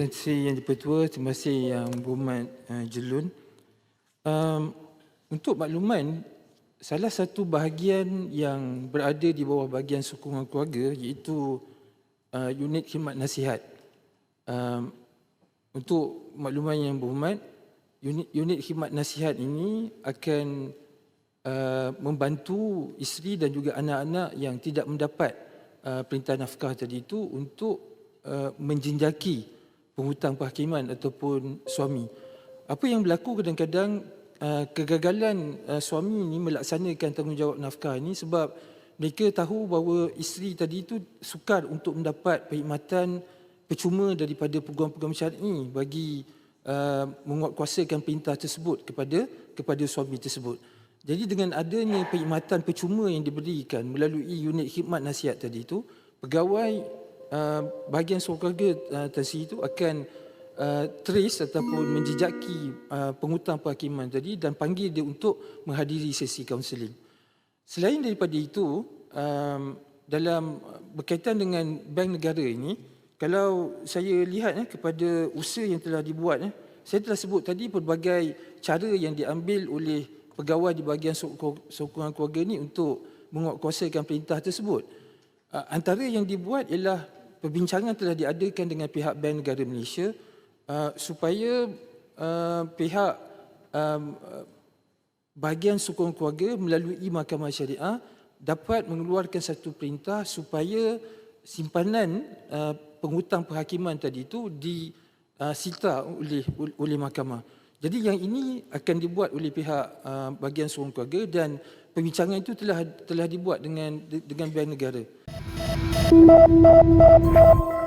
Terima kasih Yang Dipertua, terima kasih Yang Berhormat uh, Jelun. Um, untuk makluman, salah satu bahagian yang berada di bawah bahagian sokongan keluarga iaitu uh, unit khidmat nasihat. Um, untuk makluman yang berhormat, unit, unit khidmat nasihat ini akan uh, membantu isteri dan juga anak-anak yang tidak mendapat uh, perintah nafkah tadi itu untuk uh, menjenjaki penghutang perhakiman ataupun suami. Apa yang berlaku kadang-kadang uh, kegagalan uh, suami ini melaksanakan tanggungjawab nafkah ini sebab mereka tahu bahawa isteri tadi itu sukar untuk mendapat perkhidmatan percuma daripada peguam-peguam syar'i bagi uh, menguatkuasakan perintah tersebut kepada kepada suami tersebut. Jadi dengan adanya perkhidmatan percuma yang diberikan melalui unit khidmat nasihat tadi itu, pegawai uh, bahagian keluarga uh, tadi itu akan uh, trace ataupun menjejaki uh, pengutang perhakiman tadi dan panggil dia untuk menghadiri sesi kaunseling. Selain daripada itu, um, dalam berkaitan dengan bank negara ini, kalau saya lihat eh, kepada usaha yang telah dibuat, eh, saya telah sebut tadi pelbagai cara yang diambil oleh pegawai di bahagian sok- sokongan keluarga ini untuk menguatkuasakan perintah tersebut. Uh, antara yang dibuat ialah perbincangan telah diadakan dengan pihak Bank Negara Malaysia uh, supaya uh, pihak um, uh, bahagian sokongan keluarga melalui mahkamah syariah dapat mengeluarkan satu perintah supaya simpanan uh, penghutang perhakiman tadi itu disita oleh oleh mahkamah. Jadi yang ini akan dibuat oleh pihak uh, bahagian sokongan keluarga dan perbincangan itu telah telah dibuat dengan dengan Bank Negara. Música